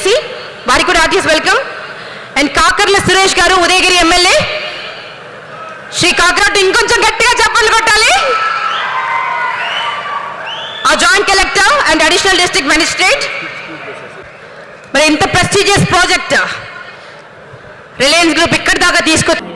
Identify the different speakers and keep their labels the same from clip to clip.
Speaker 1: ZPTC వారికి కూడా heartiest welcome. And Kakarla Suresh గారు ఉదయగిరి ఎమ్మెల్యే. శ్రీ కాకరాట్ ఇంకొంచెం గట్టిగా చెప్పలు కొట్టాలి. ఆ joint collector and additional district magistrate మరి ఇంత ప్రెస్టీజియస్ ప్రాజెక్ట్ రిలయన్స్ గ్రూప్ ఇక్కడి దాకా తీసుకొచ్చి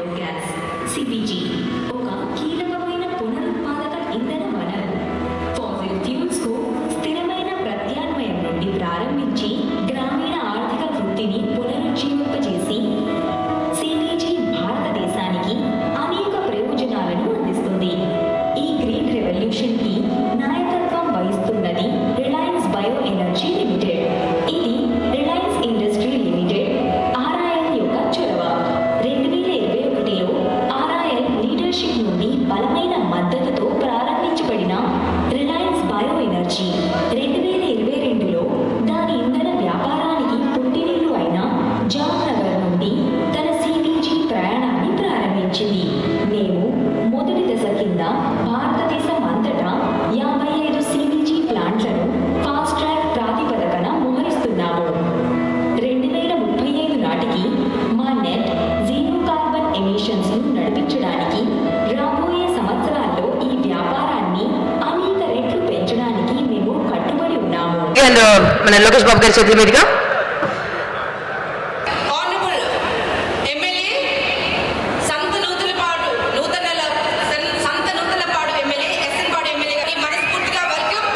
Speaker 1: మన లోకేష్ బాబు గారి చేతుల మీదుగా
Speaker 2: Honorable MLA సంత నూతలపాడు నూతన సంత నూతలపాడు ఎమ్మెల్యే ఎస్ఎన్ పాడు ఎమ్మెల్యే గారికి మనస్ఫూర్తిగా వెల్కమ్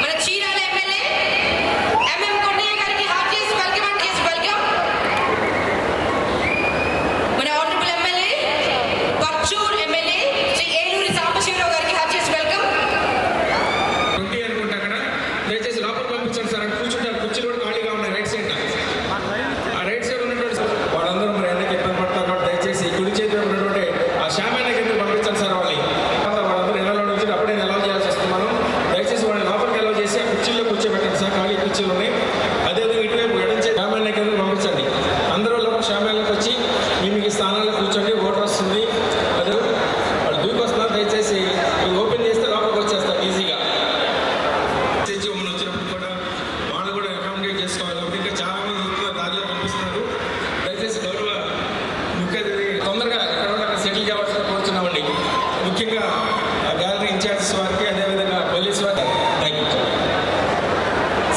Speaker 2: మన చీరాల ఎమ్మెల్యే ఎంఎం కొండయ్య గారికి హార్టీస్ వెల్కమ్ అండ్ కేస్ వెల్కమ్ మన honourable MLA Parchur MLA Shri Eluri Sambasiva Rao గారికి హార్టీస్ వెల్కమ్
Speaker 3: ట్వంటీ అనుకుంటా అక్కడ దయచేసి లోపల పంపించండి సార్ అక్కడ కూర్చుంటారు కుర్చీలు కూడా ఖాళీగా ఉన్నాయి రైట్ సైడ్ ఆ రైట్ సైడ్ ఉన్నటువంటి వాళ్ళందరూ మరి ఎందుకు ఇబ్బంది పడతారు కాబట్టి దయచేసి కుడి చేతిలో ఉన్నటువంటి ఆ శామాన్య కింద పంపించండి సార్ వాళ్ళని తర్వాత వాళ్ళందరూ ఎలా నుంచి అప్పుడే ఎలా చేయాల్సి వస్తుంది మనం దయచేసి వాళ్ళని లోపలికి ఎలా చేసి ఆ కుర్చీల్లో కూర్చోబెట్టండి సార్ ఖాళీ కుర్చీలు ఉన్నాయి అదేవిధంగా ఇటువైపు ఎడంచే శామాన్య కింద పంపించండి అందరూ లోపల శామాన్యకి వచ్చి మీ మీ స్థానాల్లో కూర్చోండి ఓటర్ వస్తుంది అదే వాళ్ళు దూకి వస్తున్నారు దయచేసి మీరు ఓపెన్ చేస్తే లోపలికి వచ్చేస్తారు ఈజీగా తెచ్చి ఉమ్మని వచ్చినప్పుడు కూడా వాళ్ళు కూడా అకామిడేట్ చేసుకోవాలి కాబట్టి ఇంకా చాలా మంది ఎక్కువ దారిలో కనిపిస్తున్నారు దయచేసి గౌరవ ముఖ్య అతిథి తొందరగా ఎక్కడ ఉంటే అక్కడ సెటిల్ కావాల్సిన కోరుతున్నామండి ముఖ్యంగా ఆ గ్యాలరీ ఇన్ఛార్జెస్ వారికి అదేవిధంగా పోలీస్ వారికి thank you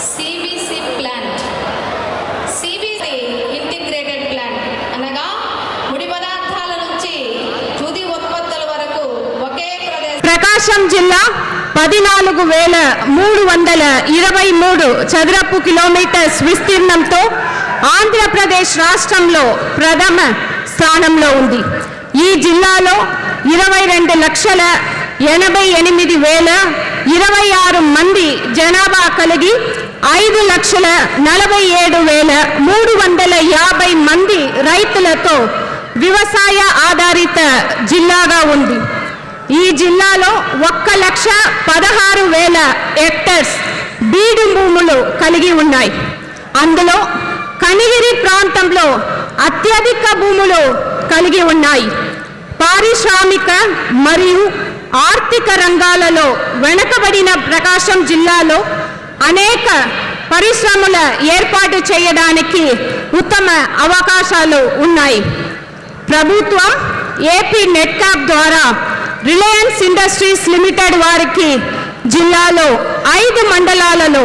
Speaker 4: CBC plant CBC integrated plant అనగా ముడి పదార్థాల నుంచి తుది ఉత్పత్తుల వరకు ఒకే ప్రదేశం
Speaker 1: ప్రకాశం జిల్లా పద్నాలుగు వేల మూడు వందల ఇరవై మూడు చదరపు కిలోమీటర్స్ విస్తీర్ణంతో ఆంధ్రప్రదేశ్ రాష్ట్రంలో ప్రథమ స్థానంలో ఉంది. ఈ జిల్లాలో ఇరవై రెండు లక్షల ఎనభై ఎనిమిది వేల ఇరవై ఆరు మంది జనాభా కలిగి ఐదు లక్షల నలభై ఏడు వేల మూడు వందల యాభై మంది రైతులతో వ్యవసాయ ఆధారిత జిల్లాగా ఉంది. ఈ జిల్లాలో ఒక్క లక్ష పదహారు వేల హెక్టర్స్ బీడు భూములు కలిగి ఉన్నాయి. అందులో కనిగిరి ప్రాంతంలో అత్యధిక భూములు కలిగి ఉన్నాయి. పారిశ్రామిక మరియు ఆర్థిక రంగాలలో వెనకబడిన ప్రకాశం జిల్లాలో అనేక పరిశ్రమల ఏర్పాటు చేయడానికి ఉత్తమ అవకాశాలు ఉన్నాయి. ప్రభుత్వం ఏపీ నెట్కాప్ ద్వారా రిలయన్స్ ఇండస్ట్రీస్ లిమిటెడ్ వారికి జిల్లాలో ఐదు మండలాలలో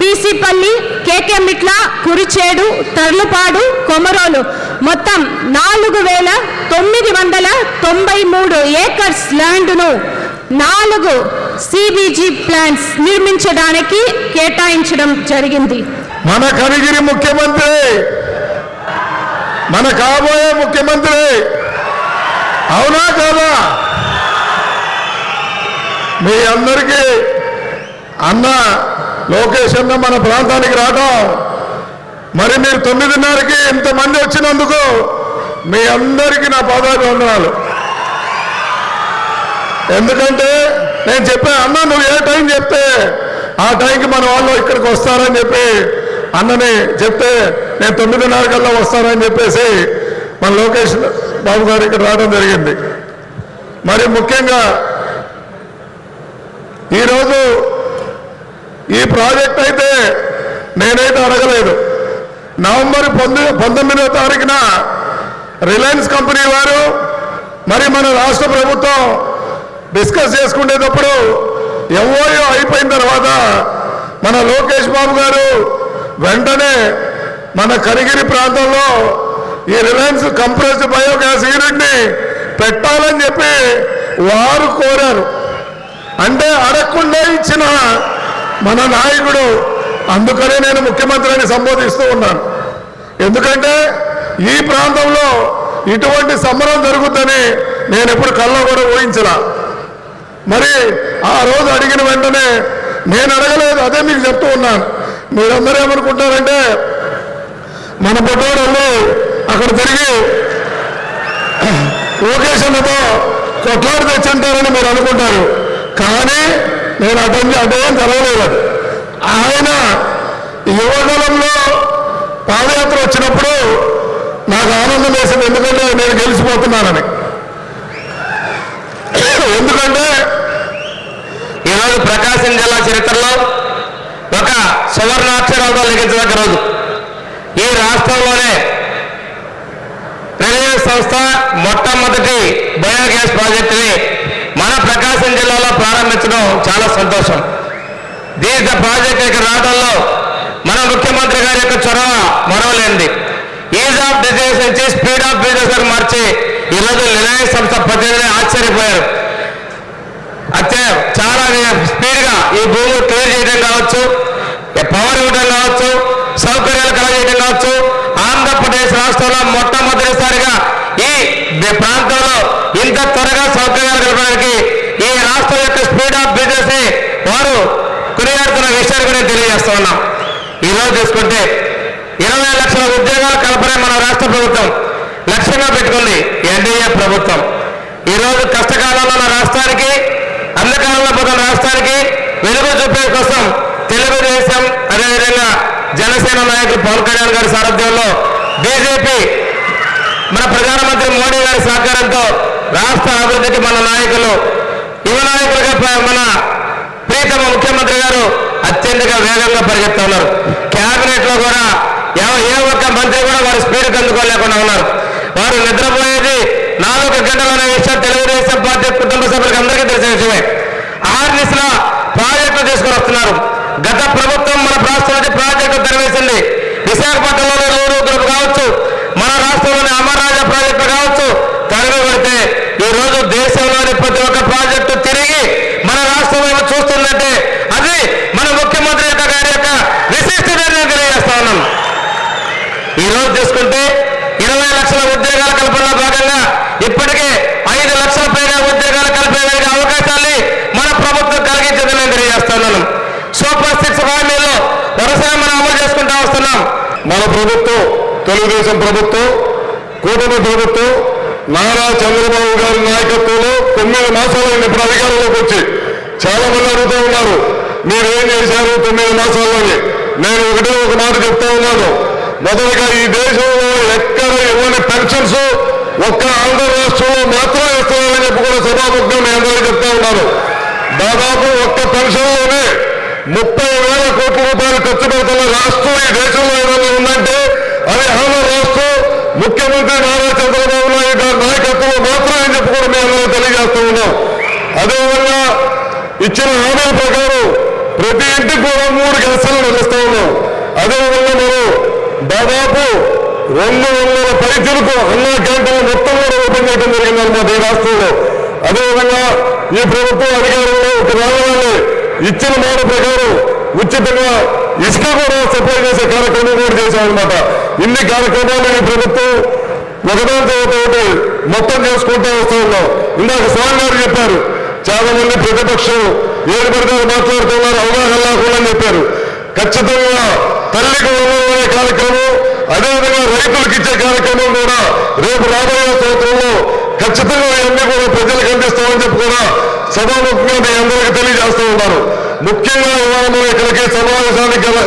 Speaker 1: పీసిపల్లి కేకెమిట్ల కురిచేడు తర్లుపాడు కొమరోలు మొత్తం నాలుగు వేల తొమ్మిది వందల తొంభై మూడు ఏకర్స్ ల్యాండ్ను నాలుగు సిబిజీ ప్లాంట్స్ నిర్మించడానికి కేటాయించడం జరిగింది.
Speaker 5: మన కనిగిరి ముఖ్యమంత్రి! మన కాబోయే ముఖ్యమంత్రి! అవునా కాదా? మీ అందరికీ అన్న లోకేష్ అన్న మన ప్రాంతానికి రావడం మరి మీరు తొమ్మిదిన్నరకి ఇంతమంది వచ్చినందుకు మీ అందరికీ నా పాదాభివందనాలు. ఎందుకంటే నేను చెప్పా అన్న నువ్వు ఏ టైం చెప్తే ఆ టైంకి మన వాళ్ళు ఇక్కడికి వస్తారని చెప్పి అన్నని చెప్తే నేను తొమ్మిదిన్నర కల్లా వస్తానని చెప్పేసి మన లోకేష్ బాబు గారు ఇక్కడ రావడం జరిగింది. మరి ముఖ్యంగా ఈరోజు ఈ ప్రాజెక్ట్ అయితే నేనైతే అడగలేదు. నవంబర్ పంతొమ్మిది పంతొమ్మిదవ తారీఖున రిలయన్స్ కంపెనీ వారు మరి మన రాష్ట్ర ప్రభుత్వం డిస్కస్ చేసుకునేటప్పుడు ఎవయో అయిపోయిన తర్వాత మన లోకేష్ బాబు గారు వెంటనే మన కరిగిరి ప్రాంతంలో ఈ రిలయన్స్ కంప్రెస్డ్ బయోగ్యాస్ యూనిట్ని పెట్టాలని చెప్పి వారు కోరారు. అంటే అడగకుండా ఇచ్చిన మన నాయకుడు. అందుకనే నేను ముఖ్యమంత్రిని సంబోధిస్తూ ఉన్నాను. ఎందుకంటే ఈ ప్రాంతంలో ఇటువంటి సంబరం జరుగుద్దని నేను ఎప్పుడు కల్లో కూడా ఊహించిన మరి ఆ రోజు అడిగిన వెంటనే నేను అడగలేదు అదే మీకు చెప్తూ ఉన్నాను. మీరందరూ ఏమనుకుంటారంటే మన పొట్టోళ్ళు అక్కడ తిరిగి లోకేషన్లతో కొట్లాడి తెచ్చుంటారని మీరు అనుకుంటారు. కానీ నేను అటెండ్ అటేం చదవలేదు ఆయన యువకాలంలో పాదయాత్ర వచ్చినప్పుడు నాకు ఆనందం వేసింది. ఎందుకంటే నేను గెలిచిపోతున్నానని. ఎందుకంటే
Speaker 6: ఈరోజు ప్రకాశం జిల్లా చరిత్రలో ఒక సువర్ణాక్షరాలతో లిఖించదగ్గ రోజు. ఈ రాష్ట్రంలోనే రైల్వే సంస్థ మొట్టమొదటి బయోగ్యాస్ ప్రాజెక్టుని మన ప్రకాశం జిల్లాలో ప్రారంభించడం చాలా సంతోషం. దీర్ఘ ప్రాజెక్ట్ ఇక్కడ రావడంలో మన ముఖ్యమంత్రి గారి యొక్క చొరవ మరవలేంది ఈజ్ ఆఫ్ బిజినెస్ నుంచి స్పీడ్ ఆఫ్ బిజినెస్ మార్చి ఈరోజు రిలయన్స్ సంస్థ ప్రతినిధి ఆశ్చర్యపోయారు. అయితే చాలా స్పీడ్గా ఈ భూములు క్లియర్ చేయడం కావచ్చు పవర్ ఇవ్వడం కావచ్చు సౌకర్యాలు కలగజేయడం కావచ్చు. ఆంధ్రప్రదేశ్ రాష్ట్రంలో మొట్టమొదటిసారిగా ఈ ప్రాంతంలో ఇంత త్వరగా సౌకర్యాలు కలపడానికి ఈ రాష్ట్రం యొక్క స్పీడ్ ఆఫ్ బిజినెస్ని వారు కొనియాడుతున్న విషయాన్ని కూడా తెలియజేస్తా ఉన్నాం. ఈ రోజు చూసుకుంటే ఇరవై లక్షల ఉద్యోగాలు కలపనే మన రాష్ట్ర ప్రభుత్వం లక్ష్యంగా పెట్టుకుంది ఎన్డీఏ ప్రభుత్వం. ఈ రోజు కష్టకాలంలో ఉన్న రాష్ట్రానికి అంధకాలంలో పోతున్న రాష్ట్రానికి వెలుగు చూపే కోసం తెలుగుదేశం అదేవిధంగా జనసేన నాయకులు పవన్ కళ్యాణ్ గారి సారథ్యంలో బీజేపీ మన ప్రధానమంత్రి మోడీ గారి సహకారంతో రాష్ట్ర అభివృద్ధికి మన నాయకులు యువ నాయకులుగా మన ప్రీతమ ముఖ్యమంత్రి గారు అత్యంతగా వేగంగా పరిగెత్తున్నారు కేబినెట్లో కూడా ఏ ఒక్క మంత్రి కూడా వారి స్పీడ్కి అందుకోలేకుండా ఉన్నారు. వారు నిద్రపోయేది నాలుగు గంటలనే విషయం తెలుగుదేశం పార్టీ కుటుంబ సభ్యులకు అందరికీ తెలిసిన విషయమే. ఆర్నిస్లో ప్రాజెక్టులు తీసుకొని వస్తున్నారు. గత ప్రభుత్వం మన రాష్ట్రం నుంచి ప్రాజెక్టు తెరవేసింది. విశాఖపట్నంలోని రూరు గ్రూప్ కావచ్చు మన రాష్ట్రంలోని అమర్రాజా ప్రాజెక్టు కావచ్చు తరిమి పెడితే ఈ రోజు దేశంలోని ప్రతి ఒక్క ప్రాజెక్టు తిరిగి మన రాష్ట్రం వైపు చూస్తుందంటే అది మన ముఖ్యమంత్రి యొక్క గారి యొక్క విశిష్టతని నేను తెలియజేస్తా ఉన్నాను ఈ రోజు చూసుకుంటే ఇరవై లక్షల ఉద్యోగాల కల్పనలో భాగంగా ఇప్పటికే ఐదు లక్షల పైగా ఉద్యోగాలు కల్పేదానికి అవకాశాన్ని మన ప్రభుత్వం కలిగించిందని నేను తెలియజేస్తున్నాను సూపర్ సిక్స్ హామీల్లో వరుసగా మనం అమలు చేసుకుంటూ వస్తున్నాం
Speaker 5: మన ప్రభుత్వం తెలుగుదేశం ప్రభుత్వం కూటమి ప్రభుత్వం నారా చంద్రబాబు గారి నాయకత్వంలో తొమ్మిది మాసాలైంది ఇప్పుడు అధికారంలోకి వచ్చి. చాలా మంది అడుగుతూ ఉన్నారు మీరు ఏం చేశారు తొమ్మిది మాసాల్లోనే? నేను ఒకటి ఒక మాట చెప్తా ఉన్నాను. మొదటగా ఈ దేశంలో ఎక్కడ ఇవ్వని పెన్షన్స్ ఒక్క ఆంధ్ర రాష్ట్రంలో మాత్రమే ఇస్తున్నారని చెప్పి కూడా సభాముఖంగా నేను చెప్తా ఉన్నాను. దాదాపు ఒక్క పెన్షన్లోనే ముప్పై వేల కోట్ల రూపాయలు ఖర్చు పెడుతున్న రాష్ట్రం ఈ దేశంలో ఏదైనా ఉందంటే అది ఆంధ్ర రాష్ట్రం. ముఖ్యమంత్రి నారా చంద్రబాబు నాయుడు గారి నాయకత్వంలో మాత్రమే అని చెప్పి కూడా మేము తెలియజేస్తూ ఉన్నాం. అదేవిధంగా ఇచ్చిన హామీల ప్రకారం ప్రతి ఇంటికి కూడా మూడు గ్యాసులు నిలుస్తూ ఉన్నాం. అదేవిధంగా మనం దాదాపు రెండు వందల పైచులకు అన్నా క్యాంటీన్లు మొత్తం కూడా ఓపెన్ చేయడం జరిగిందన్నమాట ఈ రాష్ట్రంలో. అదేవిధంగా ఈ ప్రభుత్వం అధికారంలో ఒక రాగానే ఇచ్చిన మాట ప్రకారం ఉచితంగా ఇసుక కూడా సప్లై చేసే కార్యక్రమం కూడా చేశామన్నమాట. ఇన్ని కార్యక్రమాలు ఈ ప్రభుత్వం ఒకదాని తర్వాత ఒకటి మొత్తం చేసుకుంటూ వస్తూ ఉన్నాం. ఇందాక స్వామి గారు చెప్పారు చాలా మంది ప్రతిపక్షం ఏడు పడితే మాట్లాడుతున్నారు అవగాహన లేకుండా చెప్పారు. ఖచ్చితంగా తల్లికి వందనమనే కార్యక్రమం అదేవిధంగా రైతులకు ఇచ్చే కార్యక్రమం కూడా రేపు రాబోయే సంవత్సరంలో ఖచ్చితంగా ఇవన్నీ కూడా ప్రజలకు అందిస్తామని చెప్పి కూడా సభాముఖంగా మీ అందరికీ తెలియజేస్తూ ఉన్నారు ముఖ్యంగా ఇవాళ మనం ఇక్కడికి సమావేశానికి గల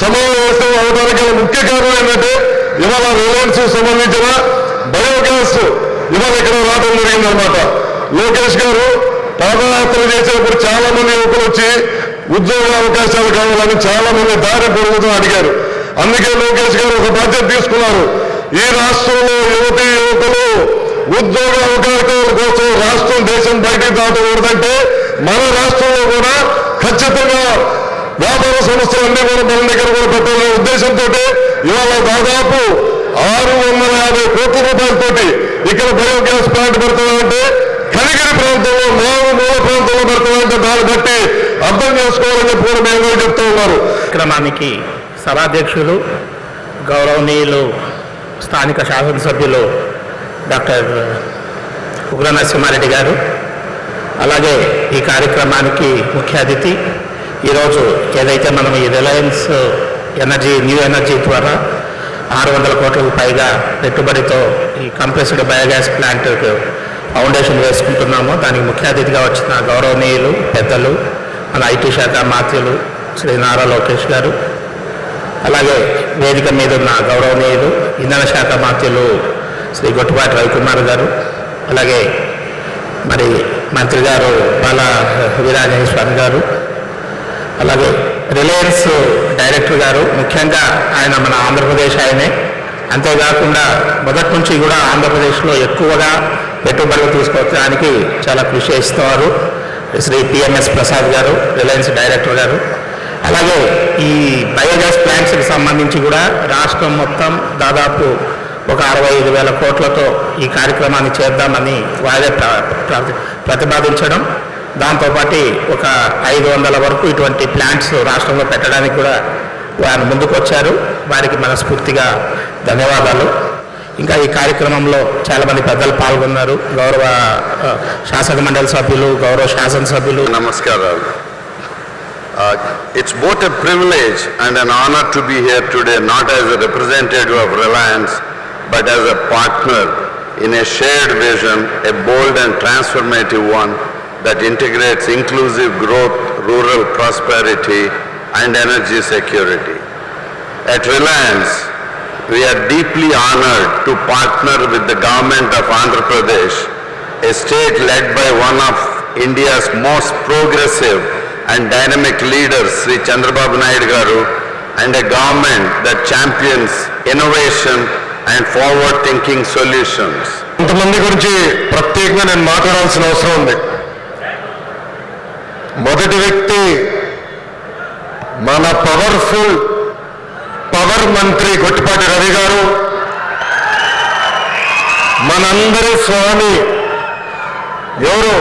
Speaker 5: సమావేశం అవడానికి గల ముఖ్య కారణం ఏంటంటే ఇవాళ రిలయన్స్ సంబంధించిన బయోగ్యాస్ ఇవాళ ఇక్కడ రావడం జరిగిందనమాట లోకేష్ గారు పాదయాత్ర చేసేటప్పుడు చాలా మంది యువకులు వచ్చి ఉద్యోగ అవకాశాలు కావాలని చాలా మంది దారి పొరుగుతూ అడిగారు. అందుకే లోకేష్ గారు ఒక బాధ్యత తీసుకున్నారు. ఈ రాష్ట్రంలో యువతి యువకులు ఉద్యోగ అవకాశాల కోసం రాష్ట్రం దేశం బయటికి దాటకూడదంటే మన రాష్ట్రంలో కూడా ఖచ్చితంగా వ్యాపార సంస్థలన్నీ కూడా మన దగ్గర కూడా పెట్టాలనే ఉద్దేశంతో ఇవాళ దాదాపు ఆరు వందల యాభై కోట్ల రూపాయలతోటి ఇక్కడ బయోగ్యాస్ ప్లాంట్ పెడతామంటే కనిగిరి ప్రాంతంలో నాలుగు మూల ప్రాంతంలో పెడతామంటే దాన్ని బట్టి అర్థం చేసుకోవాలని చెప్పి కూడా మేము చెప్తూ ఉన్నారు.
Speaker 7: క్రమానికి సభాధ్యక్షులు గౌరవనీయులు స్థానిక శాసనసభ్యులు డాక్టర్ ఉగ్ర నరసింహారెడ్డి గారు. అలాగే ఈ కార్యక్రమానికి ముఖ్య అతిథి. ఈరోజు ఏదైతే మనం ఈ రిలయన్స్ ఎనర్జీ న్యూ ఎనర్జీ ద్వారా ఆరు వందల కోట్లకు పైగా పెట్టుబడితో ఈ కంప్రెస్డ్ బయోగ్యాస్ ప్లాంట్ ఫౌండేషన్ వేసుకుంటున్నామో. దానికి ముఖ్య అతిథిగా వచ్చిన గౌరవనీయులు పెద్దలు మన ఐటీ శాఖ మాత్యులు శ్రీ నారా లోకేష్ గారు. అలాగే వేదిక మీద ఉన్న గౌరవనీయులు ఇంధన శాఖ మాత్యులు శ్రీ గొట్టుపాటి రవికుమార్ గారు అలాగే మరి మంత్రి గారు బాల వీరాంజనేయ స్వామి గారు అలాగే రిలయన్స్ డైరెక్టర్ గారు ముఖ్యంగా ఆయన మన ఆంధ్రప్రదేశ్ ఆయనే. అంతేకాకుండా మొదటి నుంచి కూడా ఆంధ్రప్రదేశ్లో ఎక్కువగా పెట్టుబడులు తీసుకొచ్చడానికి చాలా కృషి చేస్తున్నారు శ్రీ పిఎంఎస్ ప్రసాద్ గారు రిలయన్స్ డైరెక్టర్ గారు. అలాగే ఈ బయోగ్యాస్ ప్లాంట్స్కి సంబంధించి కూడా రాష్ట్రం మొత్తం దాదాపు ఒక అరవై ఐదు వేల కోట్లతో ఈ కార్యక్రమాన్ని చేద్దామని వారే ప్రతిపాదించడం. దాంతోపాటు ఒక ఐదు వందల వరకు ఇటువంటి ప్లాంట్స్ రాష్ట్రంలో పెట్టడానికి కూడా వారు ముందుకు వచ్చారు వారికి మనస్ఫూర్తిగా ధన్యవాదాలు. ఇంకా ఈ కార్యక్రమంలో చాలామంది పెద్దలు పాల్గొన్నారు. గౌరవ ఆ, శాసక మండలి సభ్యులు గౌరవ శాసనసభ్యులు.
Speaker 8: నమస్కారాలు. Uh, It's both a privilege and an honor to be here today, not as a representative of Reliance, but as a partner in a shared vision, a bold and transformative one that integrates inclusive growth, rural prosperity, and energy security. At Reliance, we are deeply honored to partner with the government of Andhra Pradesh, a state led by one of India's most progressive and dynamic leaders, Sri Chandrababu Naidu Garu, and a government that champions innovation and forward thinking solutions
Speaker 5: కొంతమంది గురించి ప్రత్యేకంగా నేను మాట్లాడాల్సిన అవసరం ఉంది. మొదటి వ్యక్తి మన పవర్ఫుల్ పవర్ మంత్రి గొట్టిపాటి రవి గారు. మనందరి స్వామి ఎవరు?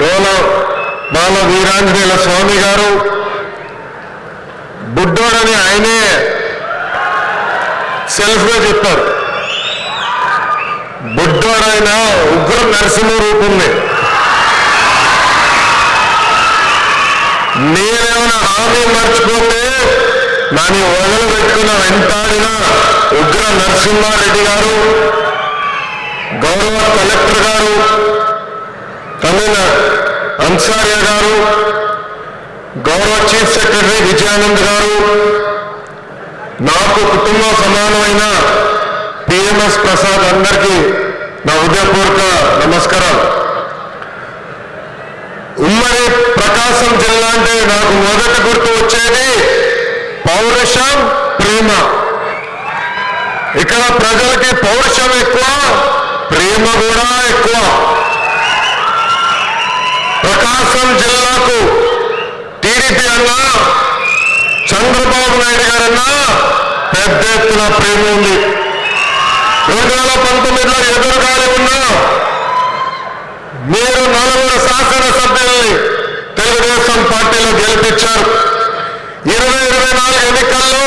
Speaker 5: డోల బాల వీరాంజనేయుల స్వామి గారు. బుడ్డోడని ఆయనే సెల్ఫ్గా చెప్పారు. బుడ్డోడైన ఉగ్ర నరసింహ రూపమే నేనేమైనా హామీ మర్చిపోతే దాన్ని వదిలిపెట్టుకున్న వెంటాడిన ఉగ్ర నరసింహారెడ్డి గారు గౌరవ కలెక్టర్ గారు తమిళ అన్సార్య గారు గౌరవ చీఫ్ సెక్రటరీ విజయానంద్ గారు నాకు కుటుంబ సమానమైన పిఎంఎస్ ప్రసాద్ అందరికీ నా హృదయపూర్వక నమస్కారం. ఉమ్మడి ప్రకాశం జిల్లా అంటే నాకు మొదటి గుర్తు వచ్చేది పౌరుషం ప్రేమ. ఇక్కడ ప్రజలకి పౌరుషం ఎక్కువ ప్రేమ కూడా ఎక్కువ. ప్రకాశం జిల్లాకు టీడీపీ అన్నా చంద్రబాబు నాయుడు గారన్నా పెద్ద ఎత్తున ప్రేమ ఉంది. రెండు వేల పంతొమ్మిదిలో ఎదురుగాలి ఉన్నా మీరు నలుగురు శాసనసభ్యుల్ని తెలుగుదేశం పార్టీలో గెలిపించారు. ఇరవై ఇరవై నాలుగు ఎన్నికల్లో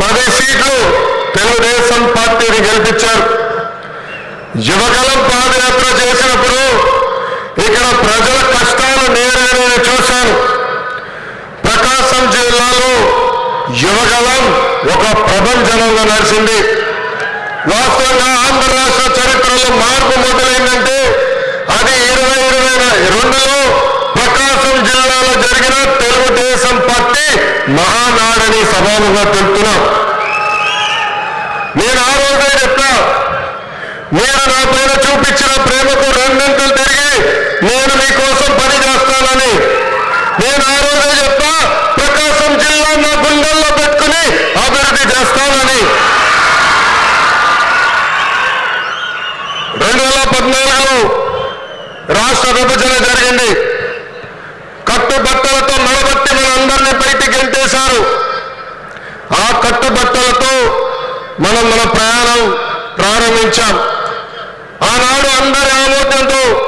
Speaker 5: పది సీట్లు తెలుగుదేశం పార్టీని గెలిపించారు. యువగలం పాదయాత్ర చేసినప్పుడు ఇక్కడ ప్రజల కష్టాలు నేరుగా నేను చూశాను ప్రకాశం జిల్లాలో యువగలం ఒక ప్రపంచంగా నడిచింది. వాస్తవంగా ఆంధ్ర రాష్ట్ర చరిత్రలో మార్పు మొదలైందంటే అది ఇరవై ఇరవై రెండులో ప్రకాశం జిల్లాలో జరిగిన మహానాడని సభాముగా తెలుపుతున్నాం. నేను ఆ రోజే చెప్తా మీరు నా పైన చూపించిన ప్రేమకు రెండింతలు తిరిగి నేను మీకోసం పని చేస్తానని. నేను ఆ రోజే చెప్తా ప్రకాశం జిల్లా నా గుండెల్లో పెట్టుకుని అభివృద్ధి చేస్తానని. రెండు వేల పద్నాలుగులో రాష్ట్ర విభజన జరిగింది. కట్టుబట్టలతో మెడబట్టి మనందరినీ బయటికి గెంటేశారు. ఆ కట్టుబట్టలతో మనం మన ప్రయాణం ప్రారంభించాం. ఆనాడు అందరి ఆమోదంతో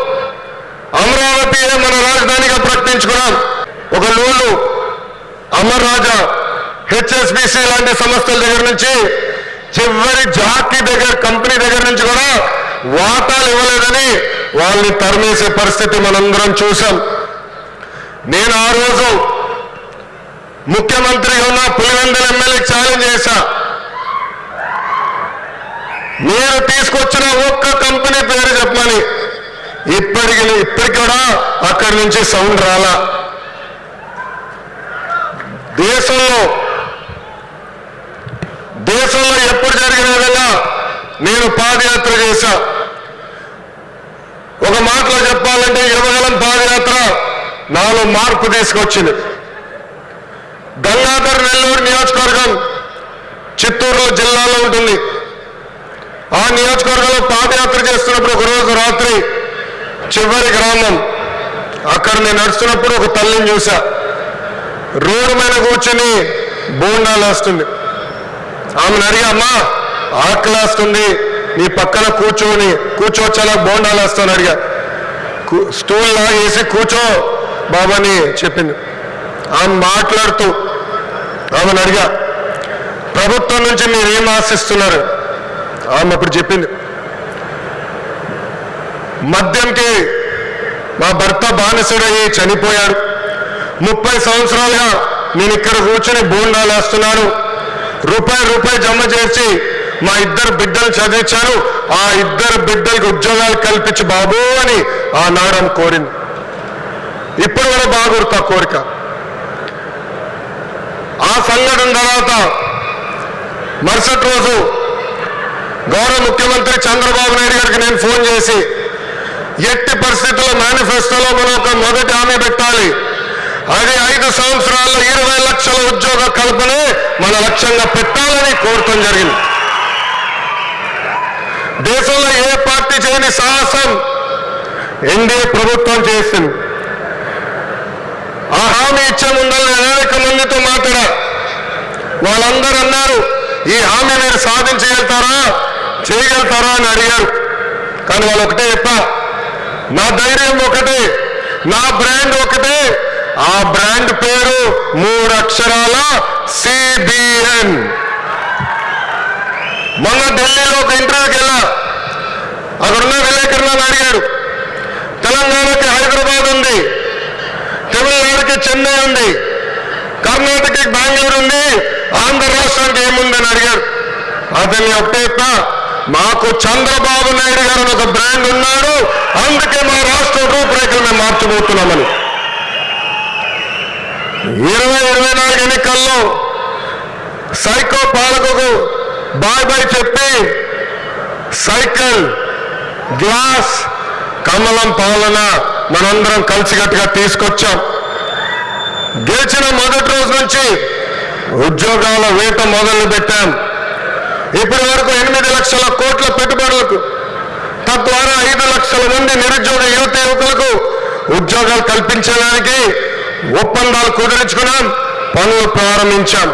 Speaker 5: అమరావతి మన రాజధానిగా ప్రకటించుకున్నాం. ఒక నూళ్ళు అమర్ రాజా హెచ్ఎస్బిసి లాంటి సంస్థల దగ్గర నుంచి చివరి జాతి దగ్గర కంపెనీ దగ్గర నుంచి కూడా వాటాలు ఇవ్వలేదని వాళ్ళని తరిమేసే పరిస్థితి మనందరం చూసాం. నేను ఆ రోజు ముఖ్యమంత్రిగా ఉన్న పులివెందుల ఎమ్మెల్యే ఛాలెంజ్ చేశా. మీరు తీసుకొచ్చిన ఒక్క కంపెనీ పేరు చెప్పమని. ఇప్పటికి ఇప్పటికి కూడా అక్కడి నుంచి సౌండ్ రాలా. దేశంలో దేశంలో ఎప్పుడు జరిగిన విధంగా నేను పాదయాత్ర చేశా. ఒక మాటలో చెప్పాలంటే ఇరవగలం పాదయాత్ర నాలో మార్పు తీసుకొచ్చింది. గంగాధర్ నెల్లూరు నియోజకవర్గం చిత్తూరు జిల్లాలో ఉంటుంది. ఆ నియోజకవర్గంలో పాదయాత్ర చేస్తున్నప్పుడు ఒక రోజు రాత్రి చివరి గ్రామం అక్కడ నేను నడుస్తున్నప్పుడు ఒక తల్లిని చూసా రోడ్డు మీద కూర్చుని బోండాలు వేస్తుంది ఆమెను అడిగామ్మా అమ్మా ఆకలేస్తుంది నీ పక్కన కూర్చొని కూర్చోవచ్చలా బోండాలు వేస్తాను అడిగా. స్టూల్ లాగేసి కూర్చో బాబాని చెప్పింది. ఆమె మాట్లాడుతూ ఆమెను అడిగా ప్రభుత్వం నుంచి మీరు ఏం ఆశిస్తున్నారు? ఆమె అప్పుడు చెప్పింది మద్యంకి మా భర్త బానిసడయ్యి చనిపోయాడు. ముప్పై సంవత్సరాలుగా నేను ఇక్కడ కూర్చొని బోండాలు వేస్తున్నాను రూపాయి రూపాయి జమ చేసి మా ఇద్దరు బిడ్డలు చదివించాను ఆ ఇద్దరు బిడ్డలకు ఉద్యోగాలు కల్పించు బాబు అని ఆ నాడం కోరింది. ఇప్పుడు కూడా బాగురుతా కోరిక. ఆ సంఘటన తర్వాత మరుసటి రోజు గౌరవ ముఖ్యమంత్రి చంద్రబాబు నాయుడు గారికి నేను ఫోన్ చేసి ఎట్టి పరిస్థితుల్లో మేనిఫెస్టోలో మనం ఒక మొదటి హామీ పెట్టాలి. అది ఐదు సంవత్సరాల్లో ఇరవై లక్షల ఉద్యోగ కల్పనే మన లక్ష్యంగా పెట్టాలని కోరటం జరిగింది. దేశంలో ఏ పార్టీ చేయని సాహసం ఎన్డీఏ ప్రభుత్వం చేసింది. ఆ హామీ ఇచ్చే ముందర అనేక మందితో మాట్లాడా. వాళ్ళందరూ అన్నారు ఈ హామీ మీరు సాధించగలుగుతారా చేయగలుగుతారా? అని అడిగారు. కానీ వాళ్ళు ఒకటే చెప్పా నా ధైర్యం ఒకటే నా బ్రాండ్ ఒకటే ఆ బ్రాండ్ పేరు మూడు అక్షరాల సిబిఎన్. మొన్న ఢిల్లీలో ఒక ఇంటర్వ్యూకి వెళ్ళా. అక్కడున్న విలేకరులను అడిగాడు తెలంగాణకి హైదరాబాద్ ఉంది తమిళనాడుకి చెన్నై ఉంది కర్ణాటకకి బెంగళూరు ఉంది ఆంధ్ర రాష్ట్రానికి ఏముందని అడిగాడు అతన్ని ఒకటే మాకు చంద్రబాబు నాయుడు గారు ఒక బ్రాండ్ ఉన్నాడు అందుకే మా రాష్ట్ర రూపురేఖలు మేము మార్చబోతున్నామని. ఇరవై ఇరవై నాలుగు ఎన్నికల్లో సైకో పాలకుకు బాయ్ బాయ్ చెప్పి సైకిల్ గ్లాస్ కమలం పాలన మనందరం కలిసికట్టుగా తీసుకొచ్చాం. గెలిచిన మొదటి రోజు నుంచి ఉద్యోగాల వేట మొదలు పెట్టాం. ఇప్పటి వరకు ఎనిమిది లక్షల కోట్ల పెట్టుబడులకు తద్వారా ఐదు లక్షల మంది నిరుద్యోగ యువత యువకులకు ఉద్యోగాలు కల్పించడానికి ఒప్పందాలు కుదిరించుకున్నాం పనులు ప్రారంభించాం.